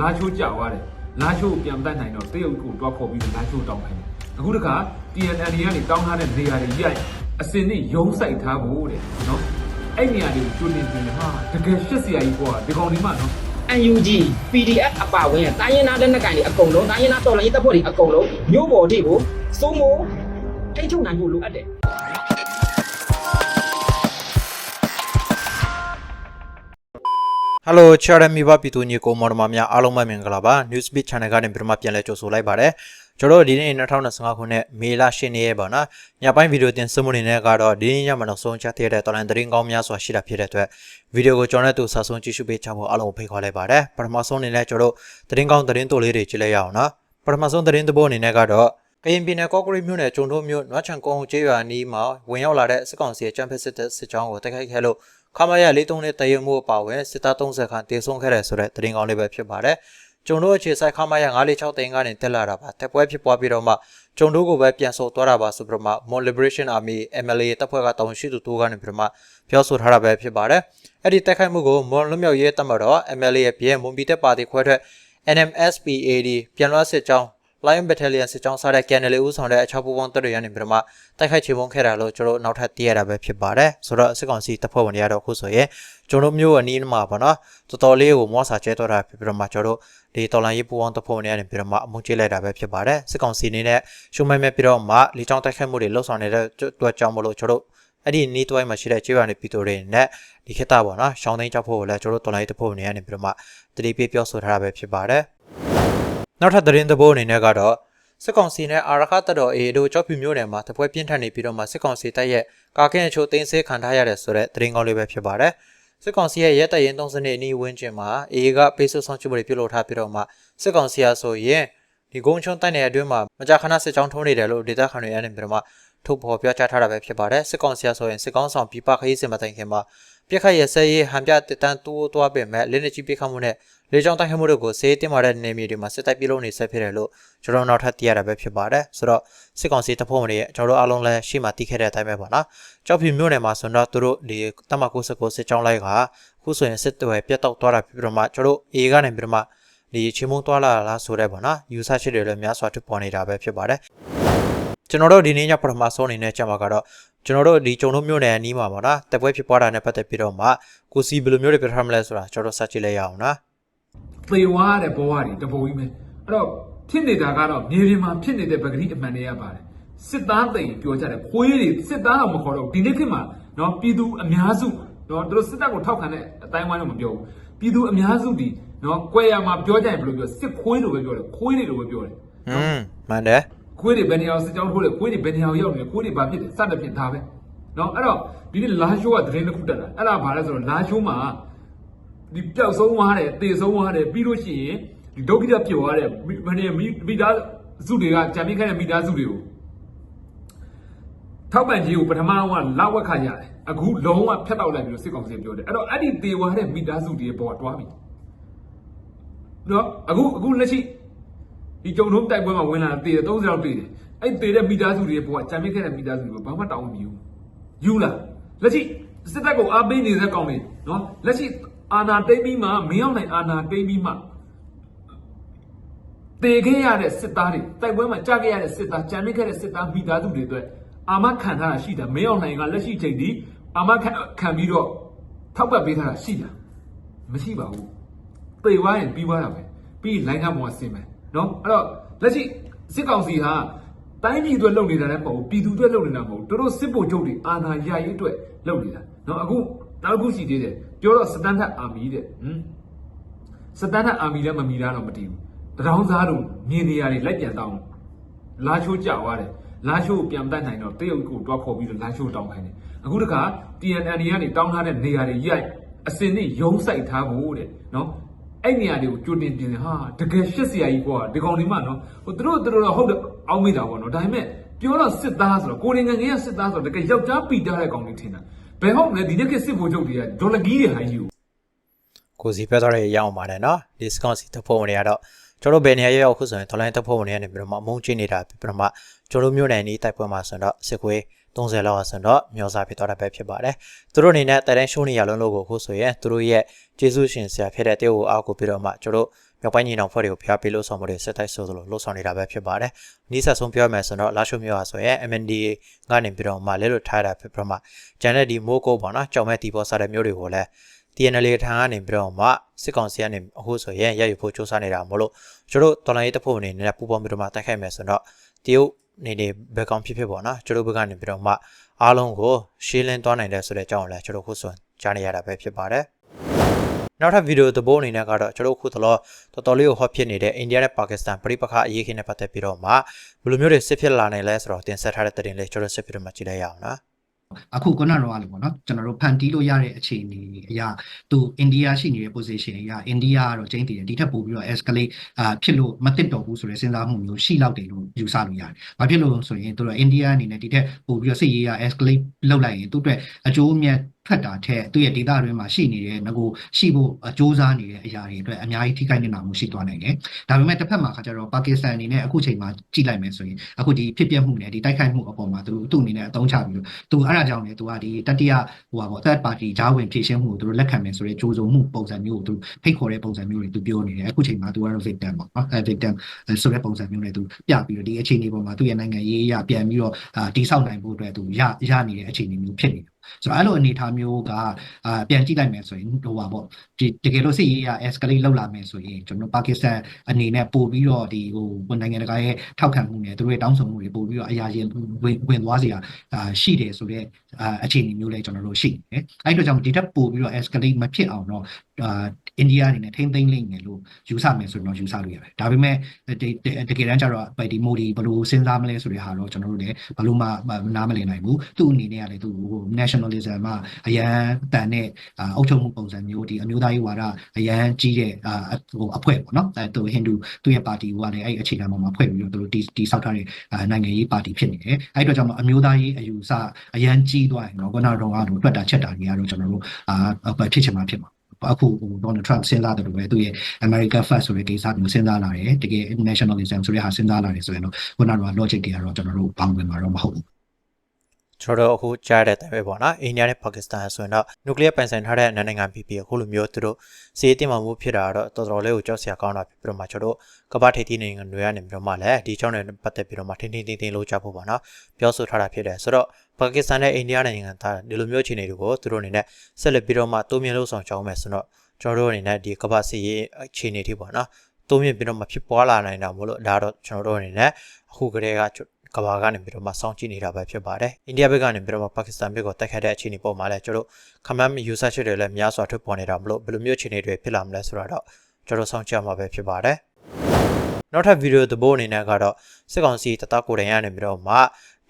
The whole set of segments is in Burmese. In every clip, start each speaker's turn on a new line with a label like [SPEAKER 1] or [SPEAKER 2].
[SPEAKER 1] လာချိုးကြောက်ရတယ်လာချိုးကိုပြန်မတတ်နိုင်တော့တရုတ်ကိုတွားခေါ်ပြီးတော့လာချိုးတောင်းခိုင်းတယ်အခုတခါ TNL ကနေတောင်းထားတဲ့နေရာတွေရိုက်အစင်နဲ့ရုံးဆိုင်ထားဖို့တဲ့နော်အဲ့နေရာတွေကိုကျွတင်ပြင်ဟာတကယ်ရှက်စရာကြီးကွာဒီကောင်ဒီမှနော်
[SPEAKER 2] UNG PDF အပါဝင်တိုင်းရင်းသားလက်နက်ကိုင်တွေအကုန်လုံးတိုင်းရင်းသားတော်လှန်ရေးတပ်ဖွဲ့တွေအကုန်လုံးမြို့ပေါ်ထိကိုစိုးမိုးထိချုပ်နိုင်ဖို့လိုအပ်တယ်
[SPEAKER 3] ဟယ်လိုချာရမီဘာပီတူညီကိုမော်ဒမာများအားလုံးပဲမင်္ဂလာပါ Newsbeat Channel ကနေပြန်မပြန်လဲကြိုဆိုလိုက်ပါတယ်ကျွန်တော်တို့ဒီနေ့2025ခုနှစ်မေလ10ရက်နေ့ပေါ့နော်ညပိုင်းဗီဒီယိုတင်စမှုနေနဲ့ကတော့ဒီနေ့ညမှာနောက်ဆုံးချက်တဲ့တော်လန်သတင်းကောင်းများစွာရှိတာဖြစ်တဲ့အတွက်ဗီဒီယိုကိုကျွန်တော်တို့စာဆုံးကြည့်ရှုပေးချဖို့အားလုံးကိုဖိတ်ခေါ်လိုက်ပါတယ်ပထမဆုံးအနေနဲ့ကျွန်တော်တို့သတင်းကောင်းသတင်းတိုလေးတွေကြည့်လိုက်ရအောင်နော်ပထမဆုံးသတင်းသဘောအနေနဲ့ကတော့ကရင်ပြည်နယ်ကော့ကရိတ်မြို့နယ်ကျုံတို့မြို့နွားချန်ကုန်းကျေးရွာနီးမှာဝင်ရောက်လာတဲ့စစ်ကောင်စီရဲ့ချမ်ဖစ်စစ်တပ်စစ်ကြောင်းကိုတိုက်ခိုက်ခဲ့လို့ ခမာရ43နဲ့တရုံမှုအပါအဝင်စစ်သား30ခန့်တေဆုံးခဲ့တယ်ဆိုတဲ့သတင်းကောင်းလေးပဲဖြစ်ပါတယ်။ကျုံတို့အခြေဆိုင်ခမာရ946တိန်ကနေတက်လာတာပါ။တက်ပွဲဖြစ်ပွားပြီးတော့မှကျုံတို့ကိုပဲပြန်ဆုတ်သွားတာပါဆိုပြီးတော့မှ Mon Liberation Army MLA တပ်ဖွဲ့ကတောင်းရှိသူတို့ကနေပြီးတော့မှပြောဆိုထားတာပဲဖြစ်ပါတယ်။အဲ့ဒီတိုက်ခိုက်မှုကို Mon လွတ်မြောက်ရေးတပ်မတော် MLA ရဲ့ပြည်မွန်ပြည်တပ်ပါတီခွဲထွက် NMSPAD ပြန်လွှတ်စစ်ကြောင်း Lion Battalion စစ်ကြောင်းစားတဲ့ Canal ဦးဆောင်တဲ့အချောက်ပူပေါင်းတပ်တွေရနေပြီးတော့မှတိုက်ခိုက်ချေမှုန်းခဲ့တာလို့ကျွန်တော်တို့နောက်ထပ်သိရတာပဲဖြစ်ပါတယ်ဆိုတော့စစ်ကောင်စီတပ်ဖွဲ့ဝင်တွေကတော့အခုဆိုရင်ကျွန်တော်တို့မျိုးအနီးမှာပေါ့နော်တော်တော်လေးကိုမောဆာကျဲတော့တာဖြစ်ပြီးတော့မှကျွန်တော်တို့ဒီတော်လန်ရေးပူပေါင်းတပ်ဖွဲ့ဝင်တွေရနေပြီးတော့မှအမှုကျလိုက်တာပဲဖြစ်ပါတယ်စစ်ကောင်စီအနေနဲ့ရှုံးမဲမဲပြီးတော့မှလေကြောင်းတိုက်ခိုက်မှုတွေလှုပ်ဆောင်နေတဲ့အတွက်ကြောင့်မလို့ကျွန်တော်တို့အဲ့ဒီနီးတွိုင်းမှာရှိတဲ့ခြေရွာနေပြည်သူတွေနဲ့ဒီခေတ်တာပေါ့နော်ရှောင်းသိန်းကြောက်ဖို့ကိုလည်းကျွန်တော်တို့တော်လိုင်းတပ်ဖွဲ့ဝင်တွေကနေပြီးတော့မှတတိပြပြောဆိုထားတာပဲဖြစ်ပါတယ် နောက်ထပ်သတင်းသဘောအနေနဲ့ကတော့စစ်ကောင်စီနဲ့အာရခတတော်အေတို့ကြောက်ဖြူမျိုးနယ်မှာတပွဲပြင်းထန်နေပြီးတော့မှစစ်ကောင်စီတပ်ရဲ့ကာကင်းအချို့တင်းဆဲခံထားရတဲ့ဆိုတဲ့သတင်းကောင်းလေးပဲဖြစ်ပါတယ်စစ်ကောင်စီရဲ့ရဲတပ်ရင်သုံးစနစ်အနီးဝန်းကျင်မှာအေကပေးဆုဆောင်ချမှုတွေပြုလုပ်ထားပြီးတော့မှစစ်ကောင်စီအားဆိုရင်ဒီဂုံချုံတိုက်နယ်အတွင်းမှာမကြာခဏစစ်ကြောင်းထုံးနေတယ်လို့ဒေသခံတွေအနေနဲ့ပြီးတော့မှထုတ်ဖော်ပြောကြားထားတာပဲဖြစ်ပါတယ်စစ်ကောင်စီအားဆိုရင်စစ်ကောင်းဆောင်ပြပခရီးစင်မတိုင်ခင်မှာ ပြက်ခတ်ရဆဲရေးဟန်ပြတတန်တိုးသွားပေမဲ့လက်နက်ကြီးပြခတ်မှုနဲ့လေကြောင်းတိုက်ခိုက်မှုတို့ကိုစေးတင်မာတဲ့နေမြေတွေမှာစစ်တပ်ပြုလုပ်နေဆက်ဖြစ်တယ်လို့ကျွန်တော်နောက်ထပ်သိရတာပဲဖြစ်ပါတယ်ဆိုတော့စစ်ကောင်စီတပ်ဖွဲ့ဝင်တွေကျွန်တော်တို့အားလုံးလည်းရှေ့မှာသိခဲ့တဲ့အတိုင်းပဲပေါ့နော်ကြောက်ဖြူမြို့နယ်မှာဆိုတော့သူတို့ဒီတမကုစကိုစစ်ကြောင်းလိုက်ကခုဆိုရင်စစ်တွေပြတ်တောက်သွားတာဖြစ်ပြီးတော့မှကျွန်တော်တို့အေကနေပြီးတော့မှဒီချင်းမုံသွားလာလားဆိုတဲ့ပေါ့နော်ယူဆချစ်တွေလည်းများစွာထပ်ပေါ်နေတာပဲဖြစ်ပါတယ်ကျွန်တော်တို့ဒီနေ့ညပထမဆုံးအနေနဲ့ကြမှာကတော့ ကျွန်တော်တို့ဒီကျုံတို့မြို့နယ်အနီးမှာပေါ့နော်တက်ပွဲဖြစ်ပွားတာနဲ့ပတ်သက်ပြီးတော့မှကိုစီဘယ်လိုမျိုးတွေပြထားမလဲဆိုတာကျွန်တော်တို့စကြည့်လိုက်ရအောင်နော်
[SPEAKER 1] သေဝါတဲ့ဘဝတွေတပုံကြီးပဲအဲ့တော့ဖြစ်နေတာကတော့မြေပြင်မှာဖြစ်နေတဲ့ပဂတိအမှန်တွေကပါတယ်စစ်သားသိရင်ပြောကြတယ်ခွေးတွေစစ်သားတော့မခေါ်တော့ဘူးဒီနေ့ခေတ်မှာနော်ပြည်သူအများစုနော်သူတို့စစ်တပ်ကိုထောက်ခံတဲ့အတိုင်းဝိုင်းတော့မပြောဘူးပြည်သူအများစုဒီနော်ကွဲရမှာပြောကြရင်ဘယ်လိုပြောစစ်ခွေးလိုပဲပြောတယ်ခွေးတွေလိုပဲပြောတယ်
[SPEAKER 3] อืมမှန်တယ်
[SPEAKER 1] ခွေးတွေဘယ်နေရာစစ်ကြောင်းထိုးလဲခွေးတွေဘယ်နေရာရောက်နေလဲခွေးတွေဘာဖြစ်လဲစတဲ့ဖြစ်ဒါပဲနော်အဲ့တော့ဒီနေ့လာရှိုးကသတင်းတစ်ခုတက်လာအဲ့ဒါဘာလဲဆိုတော့လာရှိုးမှာဒီပျောက်ဆုံးသွားတယ်တေဆုံးသွားတယ်ပြီးလို့ရှိရင်ဒီဒုက္ခိတဖြစ်သွားတယ်မနေမိသားစုတွေကကြံမိခဲ့တဲ့မိသားစုတွေကိုထောက်ပံ့ကြီးကိုပထမတော့ကလောက်ဝက်ခရတယ်အခုလုံးဝဖျက်တောက်လိုက်ပြီးတော့စစ်ကောင်စီပြောတယ်အဲ့တော့အဲ့ဒီတေဝါတဲ့မိသားစုတွေပေါ်တွားပြီနော်အခုအခုလက်ရှိ ဒီကြုံထုံးတိုက်ပွဲမှာဝင်လာတည်တယ်30လောက်တည်တယ်အဲ့တည်တဲ့မိသားစုတွေဘောကကြံမိခဲ့တဲ့မိသားစုတွေဘာမှတောင်းမယူယူလားလက်ရှိစစ်တပ်ကိုအားပေးနေတဲ့ကောင်တွေနော်လက်ရှိအာနာတိမ့်ပြီးမှမင်းအောင်နိုင်အာနာတိမ့်ပြီးမှတည်ခဲ့ရတဲ့စစ်သားတွေတိုက်ပွဲမှာကြာခဲ့ရတဲ့စစ်သားကြံမိခဲ့တဲ့စစ်သားမိသားစုတွေအတွက်အာမခံထားတာရှိတာမင်းအောင်နိုင်ကလက်ရှိချိန်ဒီအာမခံခံပြီးတော့ထောက်ပတ်ပေးထားတာရှိတာမရှိပါဘူးပေသွားရင်ပြီးသွားတာပဲပြီးလိုင်းကပေါ်ဆင်းမယ် နော်အဲ့တော့လက်ရှိစစ်ကောင်စီဟာတိုင်းပြည်အတွက်လုပ်နေတာလည်းမဟုတ်ဘူးပြည်သူအတွက်လုပ်နေတာမဟုတ်ဘူးတို့တို့စစ်ဗိုလ်ချုပ်တွေအာဏာရရေးအတွက်လုပ်နေတာနော်အခုနောက်တစ်ခုရှိသေးတယ်ပြောတော့စတန်ဒတ်အာမီတဲ့ဟမ်စတန်ဒတ်အာမီလည်းမမီလားတော့မတည်ဘူးတရောင်းစားတို့မြင်နေရတွေလိုက်ပြန်တောင်းလာချိုးကြွားတယ်လာချိုးကိုပြန်မတတ်နိုင်တော့တရုတ်ကိုတွားခေါ်ပြီးတော့လာချိုးတောင်းခိုင်းတယ်အခုတခါ TNL ကနေတောင်းထားတဲ့နေရာတွေရိုက်အစင်နဲ့ရုံးဆိုင်ထားဖို့တဲ့နော် အဲ့နေရာတွေကိုကြိုတင်ပြင်တယ်ဟာတကယ်ရှက်စရာကြီးကွာဒီကောင်ဒီမှနော်ဟိုသူတို့သူတို့တော့ဟုတ်တယ်အောင်းမိတာပေါ့နော်ဒါပေမဲ့ပြောတော့စစ်သားဆိုတော့ကိုရင်ငယ်ငယ်ကစစ်သားဆိုတော့တကယ်ယောက်ျားပီတာတဲ့ကောင်တွေထင်တာဘယ်ဟုတ်လဲဒီနေ့ကစစ်ဗိုလ်ချုပ်တွေကဒေါ်လာကြီးတွေဟိုင်းကြီးကို
[SPEAKER 3] ကိုစီဖက်သွားတဲ့ရအောင်ပါတယ်နော်ဒီစကောင်စီတပ်ဖွဲ့ဝင်တွေကတော့ကျွန်တော်ဘယ်နေရာရောက်ခုဆိုရင်ဒေါ်လာတပ်ဖွဲ့ဝင်တွေကနေပြီးတော့မှအမုန်းကျင်းနေတာပြီးတော့မှကျွန်တော်မျိုးနယ်နေတိုက်ပွဲမှာဆိုတော့စစ်ခွေး 30လောက်ဆိုတော့မျောစာဖြစ်သွားတာပဲဖြစ်ပါတယ်သူတို့အနေနဲ့တိုင်တန်းရှိုးနေရလုံးလို့ကိုခုဆိုရင်သူတို့ရဲ့ကျေးဇူးရှင်ဆရာဖြစ်တဲ့တေကိုအားကိုပြီးတော့မှကျွန်တော်မြောက်ပိုင်းညီနောင်ဖွဲ့တွေကိုဖျားပေးလို့ဆောင်မှုတွေစစ်တိုက်ဆိုသလိုလှုပ်ဆောင်နေတာပဲဖြစ်ပါတယ်။နီးစပ်ဆုံးပြောရမယ်ဆိုတော့လာရှုမျိုးဟာဆိုရင် MNDA ကနေပြီးတော့မှလဲလို့ထားတာဖြစ်ပြီးတော့မှဂျန်တဲ့ဒီမိုးကိုပေါ့နော်ကြောင်မဲ့တီပေါ်စားတဲ့မျိုးတွေကိုလည်း TNL ထံကနေပြီးတော့မှစစ်ကောင်စီကနေအခုဆိုရင်ရယူဖို့စ조사နေတာမလို့ကျွန်တော်တို့တော်လိုင်းရေးတပ်ဖွဲ့အနေနဲ့ပူပေါင်းပြီးတော့မှတိုက်ခိုက်မယ်ဆိုတော့တရုတ် နေနေဘက်ကောင်ဖြစ်ဖြစ်ပေါ့နော်ကျွန်တော်တို့ဘက်ကနေပြီးတော့မှအားလုံးကိုရှင်းလင်းသွားနိုင်တယ်ဆိုတဲ့အကြောင်းကိုလည်းကျွန်တော်ခုဆိုကြားနေရတာပဲဖြစ်ပါတယ်နောက်ထပ်ဗီဒီယိုသဘောအနေနဲ့ကတော့ကျွန်တော်ခုသလောတော်တော်လေးကိုဟောဖြစ်နေတဲ့အိန္ဒိယနဲ့ပါကစ္စတန်ပြည်ပခါအရေးခင်းနဲ့ပတ်သက်ပြီးတော့မှဘယ်လိုမျိုးတွေစစ်ဖြစ်လာနိုင်လဲဆိုတော့တင်ဆက်ထားတဲ့သတင်းလေးကျွန်တော်စစ်ပြီးတော့မှကြည့်လိုက်ရအောင်နော်
[SPEAKER 4] အခုခုနကတော့လို့ပေါ့နော်ကျွန်တော်တို့ဖန်တီးလို့ရတဲ့အခြေအနေအရာသူအိန္ဒိယရှိနေတဲ့ position အရာအိန္ဒိယကတော့ကျင်းတည်တယ်ဒီထက်ပိုပြီးတော့ escalate အာဖြစ်လို့မသိတော့ဘူးဆိုတဲ့စဉ်းစားမှုမျိုးရှိလောက်တယ်လို့ယူဆလို့ရတယ်။ဘာဖြစ်လို့လဲဆိုရင်သူတို့အိန္ဒိယအနေနဲ့ဒီထက်ပိုပြီးတော့စစ်ရေးရ escalate လုပ်လိုက်ရင်သူ့အတွက်အကျိုးအမြတ် ထွက်တာထက်သူ့ရဲ့ဒေတာတွင်းမှာရှိနေတဲ့ငကိုရှိဖို့အကျိုးစားနေတဲ့အရာတွေအတွက်အများကြီးထိခိုက်နေတာမျိုးရှိသွားနိုင်တယ်။ဒါပေမဲ့တစ်ဖက်မှာခါကျတော့ပါကစ္စတန်အနေနဲ့အခုချိန်မှာကြည့်လိုက်မယ်ဆိုရင်အခုဒီဖြစ်ပျက်မှုနဲ့ဒီတိုက်ခိုက်မှုအပေါ်မှာသူသူ့အနေနဲ့အသုံးချပြီးတော့သူအဲ့ဒါကြောင့်လေသူကဒီတတိယဟိုပါပေါ့ third party ဂျားဝင်ဖြည့်ရှင်းမှုကိုသူတို့လက်ခံမယ်ဆိုတဲ့ကြိုးစုံမှုပုံစံမျိုးကိုသူဖိတ်ခေါ်တဲ့ပုံစံမျိုးတွေသူပြောနေတယ်အခုချိန်မှာသူကတော့ victim ပေါ့နော်အဲ victim ဆိုတဲ့ပုံစံမျိုးနဲ့သူပြပြီးတော့ဒီအခြေအနေပေါ်မှာသူ့ရဲ့နိုင်ငံရေးအရပြန်ပြီးတော့အာတိဆောက်နိုင်ဖို့အတွက်သူရရနေတဲ့အခြေအနေမျိုးဖြစ်နေတယ် ဆိုတော့အဲ့လိုအနေအထားမျိုးကအာပြန်ကြည့်လိုက်မယ်ဆိုရင်ဟိုပါပေါ့ဒီတကယ်လို့စစ်ရေးအရ escalate လောက်လာမယ်ဆိုရင်ကျွန်တော်ပါကစ္စတန်အနေနဲ့ပို့ပြီးတော့ဒီဟိုနိုင်ငံတကာရဲ့ထောက်ခံမှုနဲ့သူတို့ရဲ့တောင်းဆိုမှုတွေပို့ပြီးတော့အရာရင်ဝင်ဝင်သွားစေရအာရှိတယ်ဆိုတော့အာအခြေအနေမျိုးလည်းကျွန်တော်တို့ရှိနေတယ်အဲ့အတွက်ကြောင့်ဒီထက်ပို့ပြီးတော့ escalate မဖြစ်အောင်တော့အာ အိန္ဒိယအနေနဲ့ထိမ့်သိမ့်လိမ့်မယ်လို့ယူဆမယ်ဆိုတော့ယူဆလို့ရတယ်ဒါပေမဲ့ဒီတကယ်တမ်းကျတော့ဒီမိုဒီဘယ်လိုစဉ်းစားမလဲဆိုတဲ့ဟာတော့ကျွန်တော်တို့လည်းဘယ်လိုမှနားမလည်နိုင်ဘူးသူ့အနေနဲ့ကလည်းသူဟို nationalism မှာအရန်တန်တဲ့အုပ်ချုပ်မှုပုံစံမျိုးဒီအမျိုးသားရေးဝါဒအရန်ကြီးတဲ့အာဟိုအဖွဲ့ပေါ့နော်အဲသူဟိန္ဒူသူ့ရဲ့ပါတီကလည်းအဲ့အခြေခံပေါ်မှာဖွဲ့ပြီးတော့သူတို့တီတီဆောက်ထားတဲ့နိုင်ငံရေးပါတီဖြစ်နေတယ်အဲ့အတွက်ကြောင့်အမျိုးသားရေးအယူဆအရန်ကြီးသွားရင်တော့ခုနကတော့ကတော့တွက်တာချက်တာတွေကတော့ကျွန်တော်တို့အာဖြစ်ချင်မှဖြစ်မှာ အခုဟို Donald Trump စဉ်းစားတယ်လို့ပဲသူရဲ့ America First ဆိုတဲ့ကိစ္စမျိုးစဉ်းစားလာတယ်တကယ် nationalism ဆိုတဲ့ဟာစဉ်းစားလာတယ်ဆိုရင်တော့ခုနကတော့ logic တွေကတော့ကျွန်တော်တို့ဘောင်းဝင်မှာတော့မဟုတ်ဘူး
[SPEAKER 3] ကျွန်တော်တို့အခုကြားတဲ့အတိုင်းပဲပေါ့နော်အိန္ဒိယနဲ့ပါကစ္စတန်ဆိုရင်တော့နျူကလ িয়ার ပိုင်ဆိုင်ထားတဲ့နိုင်ငံဖြစ်ပြီးအခုလိုမျိုးသူတို့စီးရေးတင်မှမှုဖြစ်တာတော့တော်တော်လေးကိုကြောက်စရာကောင်းတာဖြစ်ပြီးတော့မှကျွန်တော်တို့ကမ္ဘာထိပ်သီးနိုင်ငံတွေကနေပြီးတော့မှလည်းဒီချောင်းတွေပတ်သက်ပြီးတော့မှထင်းထင်းတင်းတင်းလို့ကြားဖို့ပေါ့နော်ပြောဆိုထားတာဖြစ်တယ်ဆိုတော့ပါကစ္စတန်နဲ့အိန္ဒိယနိုင်ငံသားဒီလိုမျိုးအခြေအနေတွေကိုသူတို့အနေနဲ့ဆက်လက်ပြီးတော့မှတိုးမြင့်လို့ဆောင်ကြောင်းမယ်ဆိုတော့ကျွန်တော်တို့အနေနဲ့ဒီကမ္ဘာစီးရေးအခြေအနေထိပေါ့နော်တိုးမြင့်ပြီးတော့မှဖြစ်ပွားလာနိုင်တာမို့လို့ဒါတော့ကျွန်တော်တို့အနေနဲ့အခုကတည်းက ကဘာကနေပြီးတော့မှစောင့်ကြည့်နေတာပဲဖြစ်ပါတယ်။အိန္ဒိယဘက်ကနေပြီးတော့မှပါကစ္စတန်ဘက်ကိုတိုက်ခိုက်တဲ့အခြေအနေပေါ်မှာလည်းကျွန်တော်ခမမ်း user ချစ်တွေလည်းများစွာထွက်ပေါ်နေတာမလို့ဘယ်လိုမျိုးအခြေအနေတွေဖြစ်လာမလဲဆိုတာတော့ကျွန်တော်စောင့်ကြည့်မှာပဲဖြစ်ပါတယ်။နောက်ထပ်ဗီဒီယိုသဘောအနေနဲ့ကတော့စစ်ကောင်စီတတကိုယ်တိုင်ရနေပြီးတော့မှ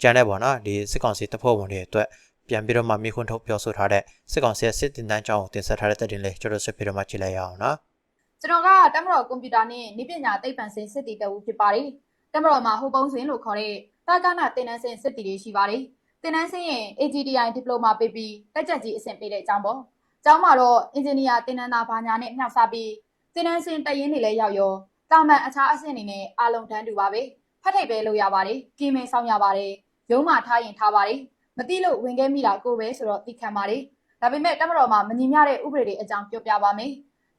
[SPEAKER 3] ကျန်တဲ့ပေါ့နော်ဒီစစ်ကောင်စီတပ်ဖွဲ့ဝင်တွေအတွက်ပြန်ပြီးတော့မှမိခွန်းထုတ်ပြောဆိုထားတဲ့စစ်ကောင်စီရဲ့စစ်တင်တန်းကြောင်းကိုတင်ဆက်ထားတဲ့တဲ့တင်လေးကျွန်တော်ဆက်ပြီးတော့မှကြည့်လိုက်ရအောင်နော်
[SPEAKER 5] ကျွန်တော်ကတမတော်ကွန်ပျူတာနဲ့နိပညာသိပ္ပံစင်စစ်တီတအူဖြစ်ပါတယ်တမတော်မှာဟိုပုံးစင်လို့ခေါ်တဲ့ တာကနာတင်နန်းစင်စစ်တီတွေရှိပါတယ်တင်နန်းစင်ရဲ့ AGDI ဒီပလိုမာပေးပြီးတက်ကြက်ကြီးအဆင့်ပေးတဲ့အကြောင်းပေါ့အကြောင်းမှာတော့အင်ဂျင်နီယာတင်နန်းသားဘာညာနဲ့နှောက်စားပြီးတင်နန်းစင်တရင်တွေလည်းရောက်ရောတာမန်အခြားအဆင့်တွေနဲ့အားလုံးတန်းတူပါပဲဖတ်ထိပ်ပဲလုပ်ရပါတယ်ကင်းမဲဆောင်ရပါတယ်ရုံးမှထားရင်ထားပါတယ်မသိလို့ဝင်ခဲ့မိတာကိုပဲဆိုတော့သိခံပါတယ်ဒါပေမဲ့တမတော်မှာမညီမျှတဲ့ဥပဒေတွေအကြောင်းပြောပြပါမယ်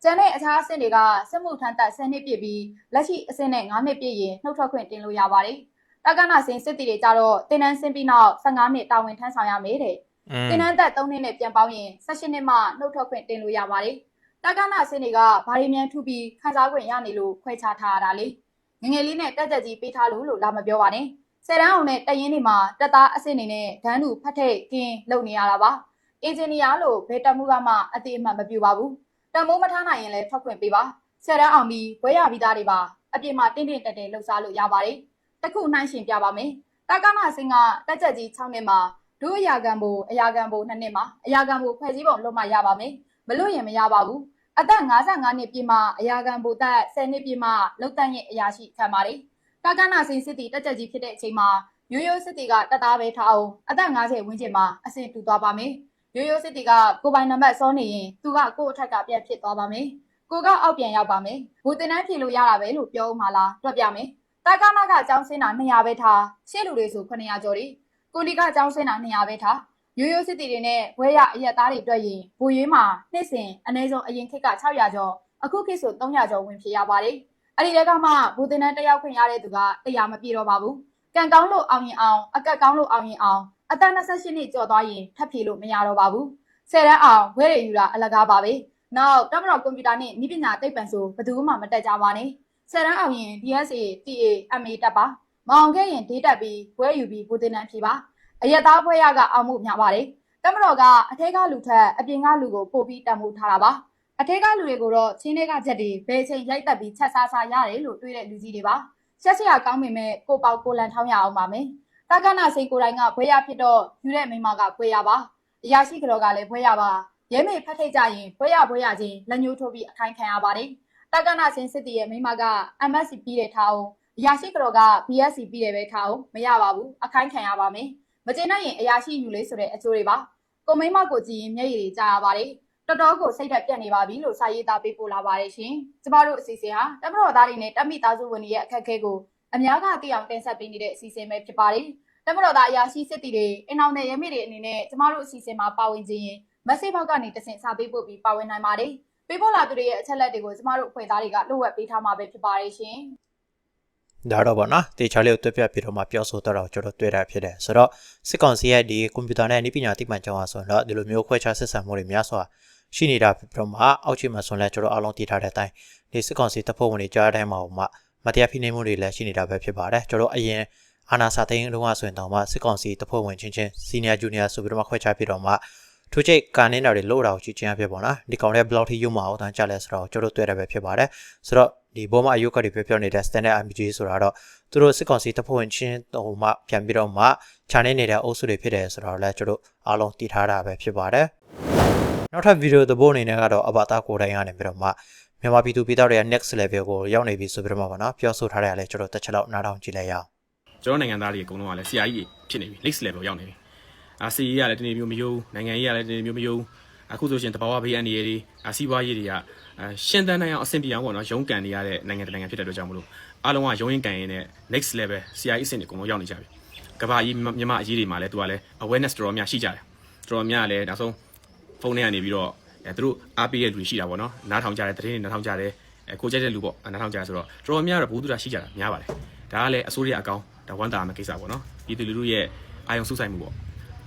[SPEAKER 5] ကျန်တဲ့အခြားအဆင့်တွေကစစ်မှုထမ်းသက်10နှစ်ပြည့်ပြီးလက်ရှိအဆင့်နဲ့9နှစ်ပြည့်ရင်နှုတ်ထွက်ခွင့်တင်လို့ရပါတယ်။ တက္ကနာစင်စစ်တီတွေကြတော့တင်နန်းစင်ပြီးနောက်15နှစ်တာဝန်ထမ်းဆောင်ရမယ်တဲ့။တင်နန်းသက်3နှစ်နဲ့ပြန်ပေါင်းရင်16နှစ်မှနှုတ်ထွက်ခွင့်တင်လို့ရပါတယ်။တက္ကနာစင်တွေကဘာရီမြန်ထူပြီးခန်းစားခွင့်ရနေလို့ခွဲခြားထားရတာလေ။ငငယ်လေးနဲ့တက်ကြကြီးပေးထားလို့လို့လာမပြောပါနဲ့။ဆယ်တန်းအောင်နဲ့တရင်တွေမှာတက်သားအဆင့်နေနဲ့ဒန်းတူဖတ်ထိတ်ကင်းလုပ်နေရတာပါ။အင်ဂျင်နီယာလို့ဘယ်တက်မှုကမှအတိအမှန်မပြူပါဘူး။တမိုးမထားနိုင်ရင်လည်းထွက်ခွင့်ပေးပါဆယ်တန်းအောင်ပြီးဘွဲရပြီးသားတွေပါအပြင်မှာတင်းတင်းတက်တက်လှုပ်ရှားလို့ရပါတယ် တခုနှိုင်းရှင်ပြပါမယ်တက္ကနာစင်ကတက်ချက်ကြီး6နှစ်မှာဒုအရာခံဘိုအရာခံဘို2နှစ်မှာအရာခံဘိုဖွဲ့စည်းပုံလုပ်မှရပါမယ်မလို့ရင်မရပါဘူးအသက်55နှစ်ပြည့်မှအရာခံဘိုတက်10နှစ်ပြည့်မှလုတ်တန့်ရဲ့အရာရှိခံပါတယ်တက္ကနာစင်စစ်တီတက်ချက်ကြီးဖြစ်တဲ့အချိန်မှာရိုးရိုးစစ်တီကတက်သားပဲထားအောင်အသက်50ဝန်းကျင်မှာအဆင့်တူသွားပါမယ်ရိုးရိုးစစ်တီကကိုပိုင်နံပါတ်စောနေရင်သူကကို့အထက်ကပြန်ဖြစ်သွားပါမယ်ကိုကအောက်ပြန်ရောက်ပါမယ်ဘူတင်တန်းဖြေလို့ရတာပဲလို့ပြောဦးမှာလားတွက်ပြမယ် တာကနာကအကြောင်းစင်းတာ200ပဲထားရှေ့လူတွေဆို900ကျော်ဒီကိုလီကအကြောင်းစင်းတာ200ပဲထားရိုးရိုးစစ်တီတွေနဲ့ဘွဲရအရက်သားတွေတွေ့ရင်ဘူရွေးမှာနှစ်စဉ်အနည်းဆုံးအရင်ခက်က600ကျော်အခုခေတ်ဆို300ကျော်ဝင်ဖြစ်ရပါတယ်အဲ့ဒီတဲကမှဘူတင်တန်းတက်ရောက်ခွင့်ရတဲ့သူက100မပြည့်တော့ပါဘူးကံကောင်းလို့အောင်ရင်အောင်အကက်ကောင်းလို့အောင်ရင်အောင်အသက်28နှစ်ကျော်သွားရင်ထပ်ဖြေလို့မရတော့ပါဘူးဆယ်တန်းအောင်ဝဲရယူတာအလကားပါပဲနောက်တမတော်ကွန်ပျူတာနဲ့ဤပညာသိပ္ပံဆိုဘယ်သူမှမတက်ကြပါနဲ့ ဆယ်တန်းအောင်ရင် DSA TA MA တက်ပါမအောင်ခဲ့ရင်ဒေးတက်ပြီးဝဲယူပြီးဘူတင်တန်းဖြေပါအရက်သားဘွဲရကအောင်မှုများပါတယ်တမတော်ကအထက်ကလူထက်အပြင်ကလူကိုပို့ပြီးတံမိုးထားတာပါအထက်ကလူတွေကိုတော့ချင်းတွေကချက်တွေဘယ်ချိန်ရိုက်တက်ပြီးချက်စားစားရတယ်လို့တွေးတဲ့လူကြီးတွေပါဆက်စရာကောင်းပေမဲ့ကိုပေါကိုလန်ထောင်းရအောင်ပါမယ်တက္ကနာစိန်ကိုယ်တိုင်ကဘွဲရဖြစ်တော့ယူတဲ့မိန်းမကဘွဲရပါအရာရှိကြော်ကလည်းဘွဲရပါရဲမေဖတ်ထိတ်ကြရင်ဘွဲရဘွဲရချင်းလက်ညှိုးထိုးပြီးအခိုင်ခံရပါတယ် တက္ကနာစင်စစ်တီရဲ့မိန်းမက MSc ပြီးတဲ့ထားအောင်အရာရှိကြော်က BSc ပြီးတယ်ပဲထားအောင်မရပါဘူးအခိုင်ခံရပါမယ်မကျေနပ်ရင်အရာရှိယူလေးဆိုတဲ့အကျိုးတွေပါကိုမိန်းမကိုကြည့်ရင်မျက်ရည်တွေကျရပါတယ်တော်တော်ကိုစိတ်ဓာတ်ပြတ်နေပါပြီလို့စာရေးသားပေးပို့လာပါတယ်ရှင်ကျမတို့အစီအစဉ်ဟာတမတော်သားတွေနဲ့တမိသားစုဝင်တွေရဲ့အခက်အခဲကိုအများကသိအောင်တင်ဆက်ပေးနေတဲ့အစီအစဉ်ပဲဖြစ်ပါတယ်တမတော်သားအရာရှိစစ်တီတွေအင်အောင်တဲ့ရဲမေတွေအနေနဲ့ကျမတို့အစီအစဉ်မှာပါဝင်ခြင်းရင်မက်ဆေ့ဘောက်ကနေတဆင့်စာပေးပို့ပြီးပါဝင်နိုင်ပါတယ် ပေးပို့လာသူတွေရဲ့အချက်လက်တွေကိုကျမတို့အဖွဲ့သားတွေကလိုဝက်ပေးထားမှာပဲဖြစ်ပါတယ်ရှင်
[SPEAKER 3] ဒါတော့ဗောနော်တေချာလေးကိုတွက်ပြပြီးတော့မှပြောဆိုတော့ကျွန်တော်တွေ့တာဖြစ်တယ်ဆိုတော့စစ်ကောင်စီရဲ့ဒီကွန်ပျူတာနဲ့အနည်းပညာသိပ္ပံကျောင်းအားဆိုတော့ဒီလိုမျိုးခွဲခြားဆက်ဆံမှုတွေများစွာရှိနေတာပြီးတော့မှအောက်ခြေမှာဆိုရင်လည်းကျွန်တော်အားလုံးတည်ထားတဲ့အတိုင်းဒီစစ်ကောင်စီတပ်ဖွဲ့ဝင်တွေကြားတိုင်းမှာမှမတရားဖိနှိပ်မှုတွေလည်းရှိနေတာပဲဖြစ်ပါတယ်ကျွန်တော်အရင်အာနာစာသိန်းလုံးဝဆိုရင်တော့မှစစ်ကောင်စီတပ်ဖွဲ့ဝင်ချင်းချင်းစီနီယာဂျူနီယာဆိုပြီးတော့မှခွဲခြားပြီးတော့မှ ထိုးချိတ်ကန်နေတာတွေလို့တာကိုကြည့်ချင်းအဖြစ်ပေါ့နော်ဒီကောင်လေးဘယ်လောက်ထိရုံမအောင်တန်းကြလဲဆိုတော့ကျွန်တော်တွေ့ရပဲဖြစ်ပါတယ်ဆိုတော့ဒီဘောမအယုတ်ကတွေပြောပြောနေတဲ့ standard RPG ဆိုတာတော့သူတို့စစ်ကောင်စီတပ်ဖွဲ့ဝင်ချင်းဟိုမှပြန်ပြီးတော့မှခြာနေနေတဲ့အုပ်စုတွေဖြစ်တယ်ဆိုတော့လည်းကျွန်တော်အားလုံးတည်ထားတာပဲဖြစ်ပါတယ်နောက်ထပ်ဗီဒီယိုသဘောအနေနဲ့ကတော့အဘတာကိုယ်တိုင်ကနေပြီးတော့မှမြန်မာပြည်သူပြည်သားတွေက next level ကိုရောက်နေပြီဆိုပြီးတော့မှပေါ့နော်ပြောဆိုထားတယ်လည်းကျွန်တော်တစ်ချက်လောက်နားထောင်ကြည့်လိုက်ရအောင်
[SPEAKER 6] ကျွန်တော်နိုင်ငံသားတွေအကုန်လုံးကလည်း CI ကြီးဖြစ်နေပြီ next level ရောက်နေပြီ အာစီရေးကလည်းတနေ့မျိုးမယုံနိုင်ငံရေးကလည်းတနေ့မျိုးမယုံအခုဆိုရှင်တဘာဝဘေးအန္တရာယ်တွေအာစီးပွားရေးတွေကအာရှင်းတန်းနိုင်အောင်အဆင်ပြေအောင်ပေါ့နော်ရုံးကန်နေရတဲ့နိုင်ငံတကာနိုင်ငံဖြစ်တဲ့အတွက်ကြောင့်မလို့အားလုံးကရုံးရင်ကန်ရင်နဲ့ next level CI အဆင့်တွေအကုန်လုံးရောက်နေကြပြီကမ္ဘာကြီးမြန်မာအရေးတွေမှာလည်းသူကလည်း awareness တော်တော်များရှိကြတယ်တော်တော်များလည်းနောက်ဆုံးဖုန်းထဲကနေပြီးတော့အဲသူတို့အားပေးတဲ့လူတွေရှိတာပေါ့နော်နားထောင်ကြတဲ့သတင်းတွေနားထောင်ကြတယ်အဲကိုကြိုက်တဲ့လူပေါ့နားထောင်ကြတယ်ဆိုတော့တော်တော်များတော့ဘူးသူတာရှိကြတာများပါတယ်ဒါကလည်းအစိုးရအကောင်ဒါဝန်တာမယ့်ကိစ္စပေါ့နော်ပြည်သူလူထုရဲ့အာယုံစုဆိုင်မှုပေါ့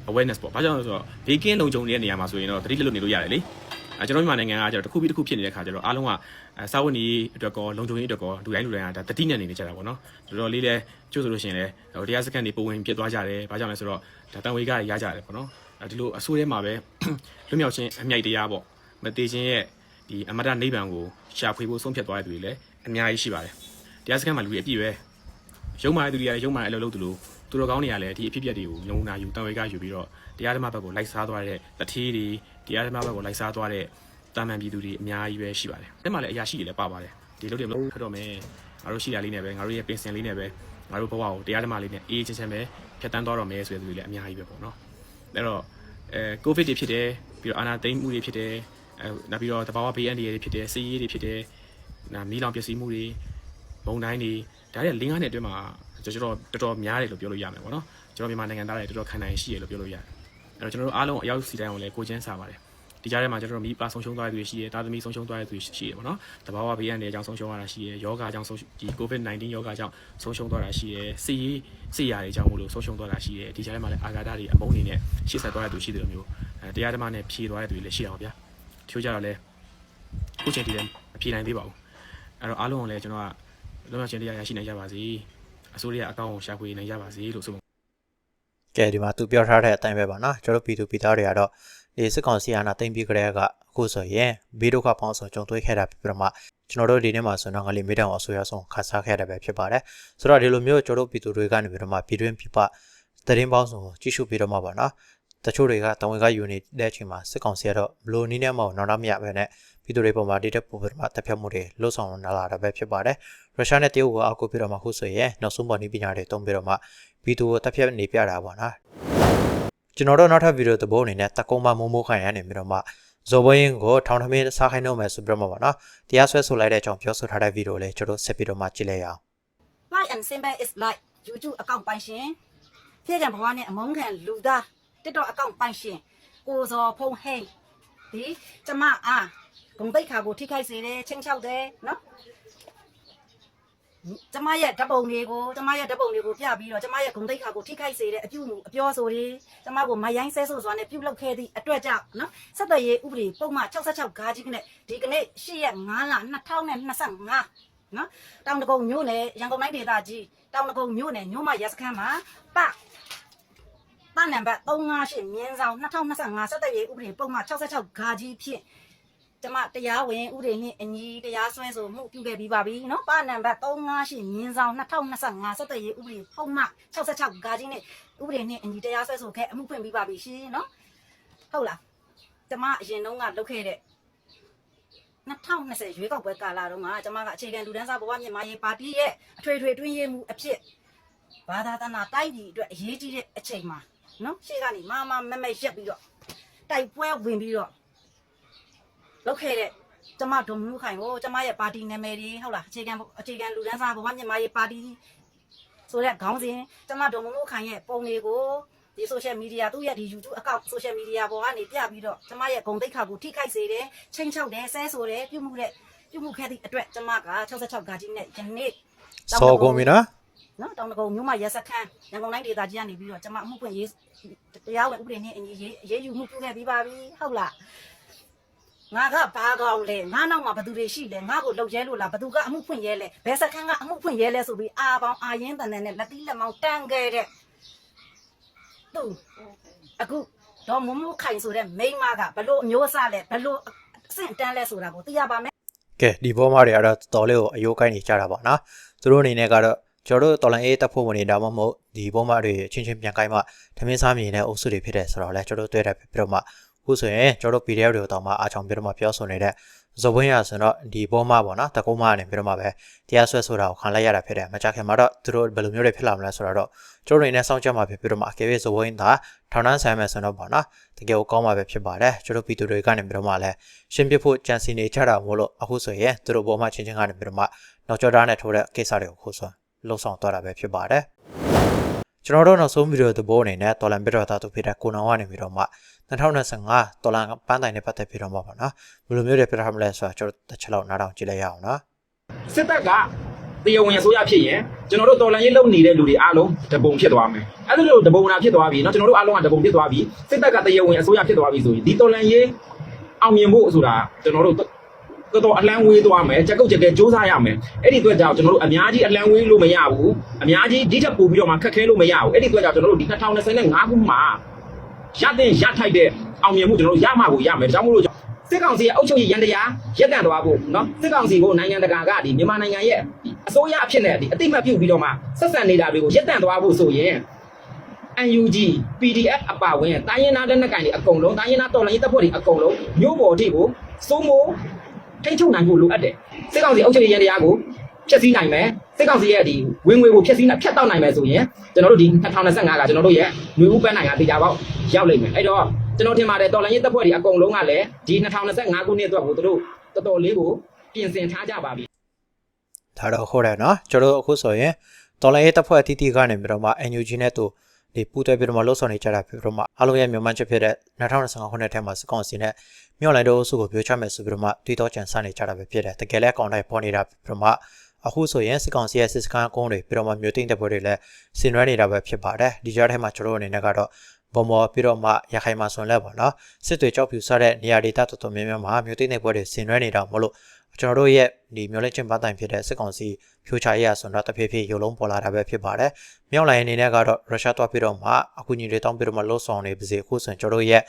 [SPEAKER 6] awareness ပေါ့ဘာကြောင့်လဲဆိုတော့ဘေးကင်းလုံခြုံနေတဲ့နေရာမှာဆိုရင်တော့တတိလွတ်နေလို့ရတယ်လေအဲကျွန်တော်မြန်မာနိုင်ငံကကျတော့တစ်ခုပြီးတစ်ခုဖြစ်နေတဲ့ခါကျတော့အားလုံးကအဲစာဝန်ကြီးအတွက်ကောလုံခြုံရေးအတွက်ကောလူတိုင်းလူတိုင်းကဒါတတိနဲ့နေနေကြတာပေါ့နော်တော်တော်လေးလဲကျို့ဆိုလို့ရှိရင်လဲဟိုတရားစခန်းတွေပုံဝင်ပြစ်သွားကြတယ်ဘာကြောင့်လဲဆိုတော့ဒါတန်ဝေကရကြတယ်ပေါ့နော်အဲဒီလိုအဆိုးထဲမှာပဲလွတ်မြောက်ခြင်းအမြိုက်တရားပေါ့မသေးခြင်းရဲ့ဒီအမတနိဗ္ဗာန်ကိုရှာဖွေဖို့ဆုံးဖြတ်သွားတဲ့သူတွေလည်းအများကြီးရှိပါတယ်တရားစခန်းမှာလူတွေအပြည့်ပဲရုံးမာတဲ့သူတွေကလည်းရုံးမာတဲ့အလုပ်လုပ်သူလို့ သူတော်ကောင်းတွေကလည်းဒီအဖြစ်အပျက်တွေကိုညုံနာယူတန်ဝေကယူပြီးတော့တရားဓမ္မဘက်ကိုလိုက်စားသွားတဲ့တတိတွေတရားဓမ္မဘက်ကိုလိုက်စားသွားတဲ့တာမန်ပြည်သူတွေအများကြီးပဲရှိပါတယ်။အဲ့မှာလည်းအရာရှိတွေလည်းပါပါတယ်။ဒီလိုတွေမလုပ်ထတော့မယ်။ငါတို့ရှိတာလေးနဲ့ပဲငါတို့ရဲ့ပင်စင်လေးနဲ့ပဲငါတို့ဘဝကိုတရားဓမ္မလေးနဲ့အေးချမ်းချမ်းပဲဖြတ်တန်းသွားတော့မယ်ဆိုတဲ့သူတွေလည်းအများကြီးပဲပေါ့နော်။အဲ့တော့အဲကိုဗစ်တွေဖြစ်တယ်ပြီးတော့အာနာသိမ့်မှုတွေဖြစ်တယ်အဲနောက်ပြီးတော့တဘာဝဘေးအန္တရာယ်တွေဖြစ်တယ်စီးရေးတွေဖြစ်တယ်နာမီးလောင်ပျက်စီးမှုတွေဘုံတိုင်းတွေဒါတွေ၄၅နှစ်အတွင်းမှာ ကျွန်တော်တော်တော်များတယ်လို့ပြောလို့ရမယ်ပေါ့နော်ကျွန်တော်မြန်မာနိုင်ငံသားတွေတော်တော်ခံနိုင်ရှိရလို့ပြောလို့ရတယ်အဲ့တော့ကျွန်တော်တို့အားလုံးအရောက်စီတိုင်းကိုလည်းကိုချင်းစားပါတယ်ဒီကြားထဲမှာကျွန်တော်တို့မိပါဆုံးရှုံးသွားတဲ့သူတွေရှိတယ်တာသမီဆုံးရှုံးသွားတဲ့သူတွေရှိတယ်ပေါ့နော်တဘာဝဘေးအန္တရာယ်ကြောင့်ဆုံးရှုံးရတာရှိတယ်ယောဂါကြောင့်ဆုံးဒီ COVID-19 ယောဂါကြောင့်ဆုံးရှုံးသွားတာရှိတယ်စီးရေးစီးရာတွေကြောင့်မို့လို့ဆုံးရှုံးသွားတာရှိတယ်ဒီကြားထဲမှာလည်းအာဃာတတွေအမုန်းတွေနဲ့ရှေ့ဆက်သွားတဲ့သူရှိတယ်လို့မျိုးအဲတရားဓမ္မနဲ့ဖြေသွားတဲ့သူတွေလည်းရှိအောင်ဗျာချိုးကြတော့လဲခုချိန်ထိလည်းမဖြေနိုင်သေးပါဘူးအဲ့တော့အားလုံးကလည်းကျွန်တော်ကလုံးဝချင်းတရားရရှိနိုင်ကြပါစေ အစိုးရအကောင့်ကိုရှာဖွေနိုင်ကြပါစေလို့ဆို
[SPEAKER 3] ကဲဒီမှာသူပြောထားတဲ့အတိုင်းပဲပါနော်ကျွန်တော်ပြည်သူပြည်သားတွေကတော့ဒီစစ်ကောင်စီအာဏာသိမ်းပြီးကြတဲ့ကအခုဆိုရင်ဘေးဒုက္ခပေါင်းစုံကြုံတွေ့ခဲ့တာပြပြမှာကျွန်တော်တို့ဒီနေ့မှာဆိုတော့ငလေးမေးတောင်အဆိုရဆုံးခါစားခဲ့ရတာပဲဖြစ်ပါတယ်ဆိုတော့ဒီလိုမျိုးကျွန်တော်တို့ပြည်သူတွေကနေပြီးတော့မှပြည်တွင်းပြည်ပသတင်းပေါင်းစုံကြီးစုပြီးတော့မှပါနော်တချို့တွေကတဝန်ကယူနေတဲ့အချိန်မှာစစ်ကောင်စီကတော့ဘလို့နီးနေမှတော့နောက်တော့မရပဲနဲ့ ပြည်သူတွေပေါ်မှာဒီတက်ပို့ပြီးတော့မှတပ်ဖြတ်မှုတွေလှုပ်ဆောင်လာတာပဲဖြစ်ပါတယ်ရုရှားနဲ့တရုတ်ကအကူပြီးတော့မှခုဆိုရင်နောက်ဆုံးပေါ်နီးပညာတွေတုံးပြီးတော့မှပြည်သူကိုတပ်ဖြတ်နေပြတာပေါ့နော်ကျွန်တော်တို့နောက်ထပ်ဗီဒီယိုသဘောအနေနဲ့တကုံးမမိုးမိုးခိုင်ရနေပြီးတော့မှဇော်ဘင်းကိုထောင်ထမင်းစားခိုင်းတော့မယ်ဆိုပြီးတော့မှပါနော်တရားစွဲဆိုလိုက်တဲ့အကြောင်းပြောဆိုထားတဲ့ဗီဒီယိုလေးကျွန်တော်ဆက်ပြီးတော့မှကြည့်လိုက်ရအောင်
[SPEAKER 7] Like and Simba is like YouTube အကောင့်ပိုင်ရှင်ဖြစ်ကံဘဝနဲ့အမုန်းခံလူသား TikTok အကောင့်ပိုင်ရှင်ကိုဇော်ဖုံးဟိန်းဒီကျမအား ဂုံတိတ်ခါကိုထိခိုက်စေတယ်ချင်းချောက်တယ်နော်ကျမရဲ့ဓာတ်ပုံတွေကိုကျမရဲ့ဓာတ်ပုံတွေကိုပြပြီးတော့ကျမရဲ့ဂုံတိတ်ခါကိုထိခိုက်စေတဲ့အပြုမှုအပြောဆိုတွေကျမကိုမရိုင်းဆဲဆိုစွာနဲ့ပြုလုပ်ခဲ့သည့်အတွက်ကြောင့်နော်ဆက်သွယ်ရေးဥပဒေပုံမှန်66ဂါကြီးကနဲ့ဒီကနေ့8ရက်5လ2025နော်တောင်တကုံမြို့နယ်ရန်ကုန်တိုင်းဒေသကြီးတောင်တကုံမြို့နယ်မြို့မရဲစခန်းမှာပပနံပါတ်358မြင်းဆောင်2025ဆက်သွယ်ရေးဥပဒေပုံမှန်66ဂါကြီးဖြင့် ကျမတရားဝင်ဥဒေနှင့်အညီတရားစွဲဆိုမှုပြုခဲ့ပြီးပါပြီနော်ပနံပါတ်358မြင်းဆောင်2025ဆက်သွယ်ရေးဥပဒေပုံမှန်66ဂါကြီးနဲ့ဥပဒေနှင့်အညီတရားစွဲဆိုခဲ့အမှုဖွင့်ပြီးပါပြီရှင်နော်ဟုတ်လားကျမအရင်တုန်းကလုပ်ခဲ့တဲ့2020ရွေးကောက်ပွဲကာလတုန်းကကျမကအခြေခံလူတန်းစားဘဝမြန်မာရေးပါတီရဲ့အထွေထွေတွင်းရေးမှုအဖြစ်ဘာသာတနာတိုက်ပြီးအတွက်အရေးကြီးတဲ့အချိန်မှာနော်ရှေ့ကနေမမမမရက်ပြီးတော့တိုက်ပွဲဝင်ပြီးတော့ လောက်ခဲ့တဲ့ကျမဒုံမှုခိုင်ကိုကျမရဲ့ပါတီနာမည်တွေဟုတ်လားအခြေခံအခြေခံလူဒန်းစားဘဝမြန်မာရေးပါတီဆိုတဲ့ခေါင်းစဉ်ကျမဒုံမှုခိုင်ရဲ့ပုံတွေကိုဒီ social media သူ့ရဲ့ဒီ YouTube account social media ပေါ်ကနေပြပြီးတော့ကျမရဲ့ဂုံတိတ်ခါကိုထိခိုက်စေတယ်ချိန်ချောက်တယ်ဆဲဆိုတယ်ပြုမှုတဲ့ပြုမှုခဲ့သည့်အတွက်ကျမက66ဂါကြီးနဲ့ယနေ့
[SPEAKER 3] စောကုန်ပြီနော်
[SPEAKER 7] နော်တောင်တကုံမြို့မှာရက်စခန်းရန်ကုန်တိုင်းဒေသကြီးကနေပြီးတော့ကျမအမှုဖွင့်ရေးတရားဝင်ဥပဒေနဲ့အညီရေးရေးယူမှုပြုခဲ့ပြီးပါပြီဟုတ်လား ငါကဘာကောင်လဲငါနောက်မှာဘသူတွေရှိလဲငါ့ကိုလှုပ်ရဲလို့လားဘသူကအမှုဖွင့်ရဲလဲဘယ်စခန်းကအမှုဖွင့်ရဲလဲဆိုပြီးအာပေါင်းအာရင်တန်တန်နဲ့လက်တီးလက်မောင်းတန်းခဲ့တဲ့သူအခုတော့မမခိုင်ဆိုတဲ့မိန်းမကဘလို့အမျိုးအစားလဲဘလို့အဆင့်တန်းလဲဆိုတာကိုသိရပါမယ်
[SPEAKER 3] ကဲဒီဘောမတွေကတော့တော်လေးကိုအယိုးကိုင်းနေကြတာပေါ့နော်သူတို့အနေနဲ့ကတော့ကျွန်တော်တို့တော်လန်အေးတက်ဖို့ဝင်နေတာမှမဟုတ်ဒီဘောမတွေချင်းချင်းပြန်ကိုင်းမှထမင်းစားမြင်တဲ့အုပ်စုတွေဖြစ်တဲ့ဆိုတော့လဲကျွန်တော်တို့တွေ့တယ်ပြီးတော့မှ ခုဆိုရင်ကျွန်တော်တို့ PDF တွေကိုတောင်းမှအားချောင်ပြီးတော့မှပြောဆိုနေတဲ့ဇဝင်းရဆိုတော့ဒီဘောမပေါ့နော်တကုံးမကနေပြီးတော့မှပဲတရားစွဲဆိုတာကိုခံလိုက်ရတာဖြစ်တယ်မကြခင်မှာတော့သူတို့ဘယ်လိုမျိုးတွေဖြစ်လာမလဲဆိုတော့ကျွန်တော်တို့အနေနဲ့စောင့်ကြမှာဖြစ်ပြီးတော့မှအကယ်၍ဇဝင်းသာထောင်နှန်းဆိုင်မယ်ဆိုတော့ပေါ့နော်တကယ်ကိုကောင်းမှာပဲဖြစ်ပါတယ်ကျွန်တော်ပြည်သူတွေကနေပြီးတော့မှလည်းရှင်းပြဖို့ကြံစီနေကြတာမို့လို့အခုဆိုရင်သူတို့ဘောမချင်းချင်းကနေပြီးတော့မှနောက်ကျော်တာနဲ့ထိုးတဲ့ကိစ္စတွေကိုခိုးဆွမ်းလှုပ်ဆောင်သွားတာပဲဖြစ်ပါတယ် ကျွန်တော်တို့နောက်ဆုံးဗီဒီယိုသဘောအနေနဲ့တော်လန်ဘစ်တော်သားသူဖြစ်တဲ့ကိုနောင်ကနေပြီးတော့မှ2025တော်လန်ပန်းတိုင်နဲ့ပတ်သက်ပြီးတော့မှပေါ့နော်ဘယ်လိုမျိုးတွေပြထားမလဲဆိုတာကျွန်တော်တစ်ချက်လောက်နားထောင်ကြည့်လိုက်ရအောင်နော်
[SPEAKER 2] စစ်တပ်ကတရားဝင်အစိုးရဖြစ်ရင်ကျွန်တော်တို့တော်လန်ရေးလုပ်နေတဲ့လူတွေအားလုံးတပုံဖြစ်သွားမယ်အဲ့ဒါလို့တပုံနာဖြစ်သွားပြီเนาะကျွန်တော်တို့အားလုံးကတပုံဖြစ်သွားပြီစစ်တပ်ကတရားဝင်အစိုးရဖြစ်သွားပြီဆိုရင်ဒီတော်လန်ရေးအောင်မြင်ဖို့ဆိုတာကျွန်တော်တို့ တော်တော်အလန်းဝေးသွားမယ်ကြက်ကုတ်ကြက်ကြဲစူးစမ်းရမယ်အဲ့ဒီအတွက်ကြောင့်ကျွန်တော်တို့အများကြီးအလန်းဝေးလို့မရဘူးအများကြီးဒီထက်ပိုပြီးတော့မှခက်ခဲလို့မရဘူးအဲ့ဒီအတွက်ကြောင့်ကျွန်တော်တို့ဒီ2025ခုမှာရတဲ့ရထိုက်တဲ့အောင်မြင်မှုကျွန်တော်တို့ရမှာကိုရမယ်ဒါကြောင့်မို့လို့စစ်ကောင်စီရဲ့အုပ်ချုပ်ရေးရန်တရားရက်တန့်သွားဖို့နော်စစ်ကောင်စီကိုနိုင်ငံတကာကဒီမြန်မာနိုင်ငံရဲ့အစိုးရအဖြစ်နဲ့ဒီအတိမတ်ပြုပြီးတော့မှဆက်ဆံနေတာတွေကိုရက်တန့်သွားဖို့ဆိုရင် UNG PDF အပါဝင်တိုင်းရင်းသားလက်နက်ကိုင်တွေအကုန်လုံးတိုင်းရင်းသားတော်လှန်ရေးတပ်ဖွဲ့တွေအကုန်လုံးမျိုးပေါ်အထိကိုစိုးမိုး ထိန်းချုပ်နိုင်ဖို့လိုအပ်တယ်စစ်ကောင်စီအုပ်ချုပ်ရေးရန်တရားကိုဖျက်ဆီးနိုင်မယ်စစ်ကောင်စီရဲ့ဒီဝင်ငွေကိုဖျက်ဆီးနိုင်ဖျက်တောက်နိုင်မယ်ဆိုရင်ကျွန်တော်တို့ဒီ2025ကကျွန်တော်တို့ရဲ့ຫນွေဥပန်းနိုင်ကတေချာပေါက်ရောက်လိမ့်မယ်အဲ့တော့ကျွန်တော်ထင်ပါတယ်တော်လှန်ရေးတပ်ဖွဲ့တွေအကုန်လုံးကလည်းဒီ2025ခုနှစ်အတွက်ကိုသူတို့တော်တော်လေးကိုပြင်ဆင်ထားကြပါပြီ
[SPEAKER 3] ဒါတော့ဟုတ်တယ်နော်ကျွန်တော်တို့အခုဆိုရင်တော်လိုင်းရေးတပ်ဖွဲ့အသီးသီးကနေပြီးတော့မှ NUG နဲ့တူ ဒီပူးတွဲပြီးတော့မှလှုပ်ဆောင်နေကြတာဖြစ်ပြီးတော့မှအားလုံးရဲ့မြန်မာချက်ဖြစ်တဲ့2025ခုနှစ်ထဲမှာစကောင်စီနဲ့မြောက်လိုက်တော့အစုကိုပြောချမယ်ဆိုပြီးတော့မှတွေးတောကြံစနေကြတာပဲဖြစ်တယ်တကယ်လဲအကောင့်တိုင်းပေါ်နေတာဖြစ်ပြီးတော့မှအခုဆိုရင်စကောင်စီရဲ့စစ်စခန်းအကုန်းတွေပြီးတော့မှမြို့သိမ်းတဲ့ဘွဲတွေလည်းဆင်နွှဲနေတာပဲဖြစ်ပါတယ်ဒီကြားထဲမှာကျွန်တော်တို့အနေနဲ့ကတော့ဘုံမော်ပြီးတော့မှရခိုင်မှာဆွန်လဲပေါ့နော်စစ်တွေကြောက်ဖြူစားတဲ့နေရာဒေသတော်တော်များများမှာမြို့သိမ်းတဲ့ဘွဲတွေဆင်နွှဲနေတာမလို့ ကျွန်တော်တို့ရဲ့ဒီမျိုးလက်ချင်းပန်းတိုင်ဖြစ်တဲ့စစ်ကောင်စီဖြိုချရေးရဆိုတော့တဖြည်းဖြည်းရုံလုံးပေါ်လာတာပဲဖြစ်ပါတယ်။မြောက်လိုင်းအနေနဲ့ကတော့ရုရှားသွားပြီးတော့မှအခုညီတွေတောင်းပြီးတော့မှလှုပ်ဆောင်နေပါစေအခုဆိုရင်ကျွန်တော်တို့ရဲ့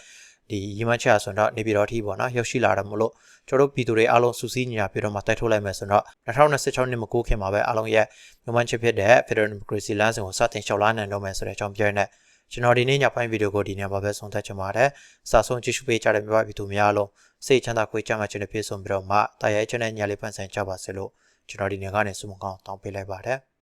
[SPEAKER 3] ဒီရီမန်ချာဆိုတော့နေပြည်တော်အထိပေါ့နော်ရောက်ရှိလာတယ်မလို့ကျွန်တော်တို့ပြည်သူတွေအားလုံးစူးစီးညီညာပြီးတော့မှတိုက်ထုတ်လိုက်မယ်ဆိုတော့2026နှစ်မကိုခင်မှာပဲအားလုံးရဲ့မြန်မာချစ်ဖြစ်တဲ့ Federal Democracy လမ်းစဉ်ကိုစတင်လျှောက်လာနိုင်တော့မယ်ဆိုတဲ့အကြောင်းပြောရတဲ့ကျွန်တော်ဒီနေ့ညပိုင်းဗီဒီယိုကိုဒီနေ့မှာပဲဆုံးသက်ချင်ပါတယ်။စာဆုံးကြည့်ရှုပေးကြတဲ့မြန်မာပြည်သူများအားလုံး စိတ်ချမ်းသာကိုကြမ်းမှခြင်းနဲ့ပြည့်စုံပြီးတော့မှတာယာချမ်းတဲ့ညလေးပန်းဆိုင်ကြပါစေလို့ကျွန်တော်ဒီနေ့ကနေဆုမကောင်းတောင်းပေးလိုက်ပါတယ်။